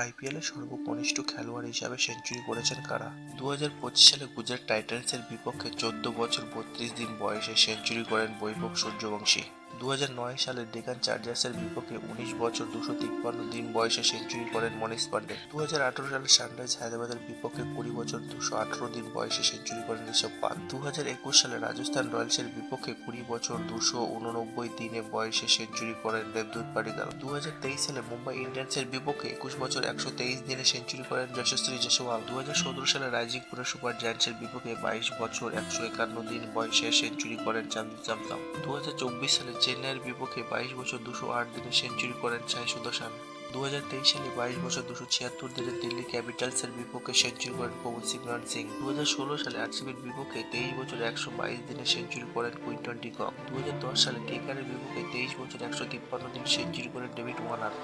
আইপিএলের সর্বকনিষ্ঠ খেলোয়াড় হিসাবে সেঞ্চুরি করেছেন কারা? দু হাজার পঁচিশ সালে গুজরাট টাইটান্সের বিপক্ষে চোদ্দ বছর বত্রিশ দিন বয়সে সেঞ্চুরি করেন বৈভব সূর্যবংশী। দু হাজার নয় সালে ডেকান চার্জার্সের বিপক্ষে উনিশ বছর দুশো তিপ্পান্ন দিন বয়সে সেঞ্চুরি করেন মনীষ পান্ডে। দু হাজার আঠারো সালে সানরাইজ হায়দ্রাবাদের বিপক্ষে কুড়ি বছর দুশো আঠারো দিন বয়সে সেঞ্চুরি করেন ঋষভ পান্ত দু সালে রাজস্থান রয়্যালসের বিপক্ষে কুড়ি বছর দুশো উননব্বই দিনে বয়সে সেঞ্চুরি করেন দেবদূত পাডিকাল দু সালে মুম্বাই ইন্ডিয়ান্সের বিপক্ষে একুশ বছর একশো তেইশ দিনে সেঞ্চুরি করেন যশস্বী জয়সওয়াল। দু সালে রাইজিং পুনে সুপার জায়ান্টসের বিপক্ষে বাইশ বছর একশো একান্ন দিন বয়সে সেঞ্চুরি করেন চান্দু চামতাম দু সালে চেন্নাইয়ের বিপক্ষে বাইশ বছর দুশো আট দিনে সেঞ্চুরি করেন সাই সুদর্শন দু হাজার তেইশ সালে বাইশ বছর দুশো ছিয়াত্তর দিনে দিল্লি ক্যাপিটালসের বিপক্ষে সেঞ্চুরি করেন পবন সিমরান সিং। দু হাজার ষোলো সালে আরসিবির বিপক্ষে তেইশ বছর একশো বাইশ দিনে সেঞ্চুরি করেন কুইন্টন ডিকক দু হাজার দশ সালে কেকারের বিপক্ষে তেইশ বছর একশো তিপ্পান্ন দিন সেঞ্চুরি করেন ডেভিড ওয়ার্নার।